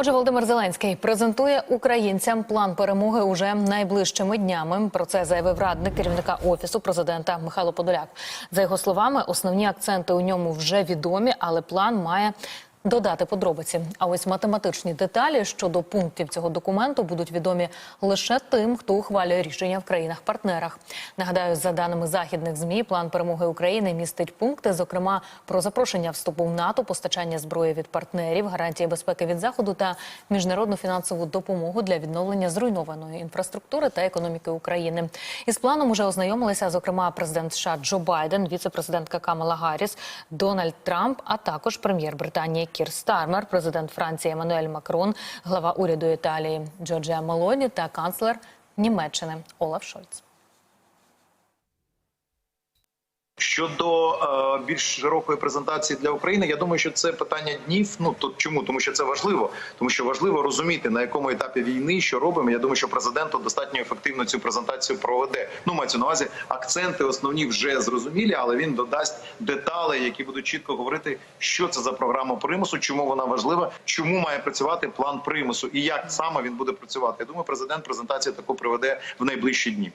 Отже, Володимир Зеленський презентує українцям план перемоги уже найближчими днями. Про це заявив радник керівника офісу президента Михайло Подоляк. За його словами, основні акценти у ньому вже відомі, але план має. Додати подробиці. А ось математичні деталі щодо пунктів цього документу будуть відомі лише тим, хто ухвалює рішення в країнах-партнерах. Нагадаю, за даними західних змі, план перемоги України містить пункти, зокрема про запрошення вступу в НАТО, постачання зброї від партнерів, гарантії безпеки від заходу та міжнародну фінансову допомогу для відновлення зруйнованої інфраструктури та економіки України. Із планом уже ознайомилися, зокрема, президент США Джо Байден, віце-президентка Камала Гарріс, Дональд Трамп, а також прем'єр Британії Кір Стармер, президент Франції Еммануель Макрон, глава уряду Італії Джорджія Мелоні та канцлер Німеччини Олаф Шольц. Щодо е, більш широкої презентації для України, я думаю, що це питання днів. Ну то чому? Тому що це важливо, тому що важливо розуміти на якому етапі війни що робимо. Я думаю, що президент достатньо ефективно цю презентацію проведе. Ну мається на увазі акценти основні вже зрозумілі, але він додасть деталі, які будуть чітко говорити, що це за програма примусу, чому вона важлива, чому має працювати план примусу і як саме він буде працювати. Я думаю, президент презентацію таку проведе в найближчі дні.